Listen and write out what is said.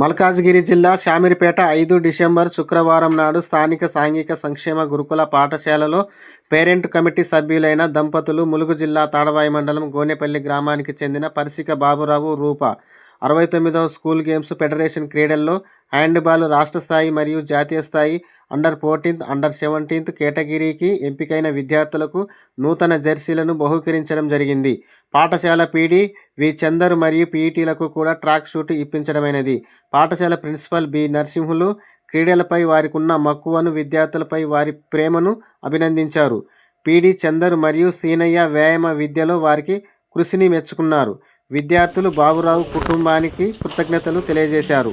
మల్కాజ్గిరి జిల్లా శామిరిపేట ఐదు డిసెంబర్ శుక్రవారం నాడు స్థానిక సాంఘిక సంక్షేమ గురుకుల పాఠశాలలో పేరెంట్ కమిటీ సభ్యులైన దంపతులు ములుగు జిల్లా తాడవాయి మండలం గోనెపల్లి గ్రామానికి చెందిన పరిసిక బాబురావు రూప అరవై తొమ్మిదవ స్కూల్ గేమ్స్ ఫెడరేషన్ క్రీడల్లో హ్యాండ్బాల్ రాష్ట్ర స్థాయి మరియు జాతీయ స్థాయి అండర్ ఫోర్టీన్త్ అండర్ సెవెంటీన్త్ కేటగిరీకి ఎంపికైన విద్యార్థులకు నూతన జెర్సీలను బహుకరించడం జరిగింది. పాఠశాల పీడీ వి. చందర్ మరియు పీఈటీలకు కూడా ట్రాక్ షూట్ ఇప్పించడమైనది. పాఠశాల ప్రిన్సిపల్ బి. నరసింహులు క్రీడలపై వారికి ఉన్న మక్కువను విద్యార్థులపై వారి ప్రేమను అభినందించారు. పీడి చందర్ మరియు సీనయ్య వ్యాయామ విద్యలో వారికి కృషిని మెచ్చుకున్నారు. విద్యార్థులు బాబురావు కుటుంబానికి కృతజ్ఞతలు తెలియజేశారు.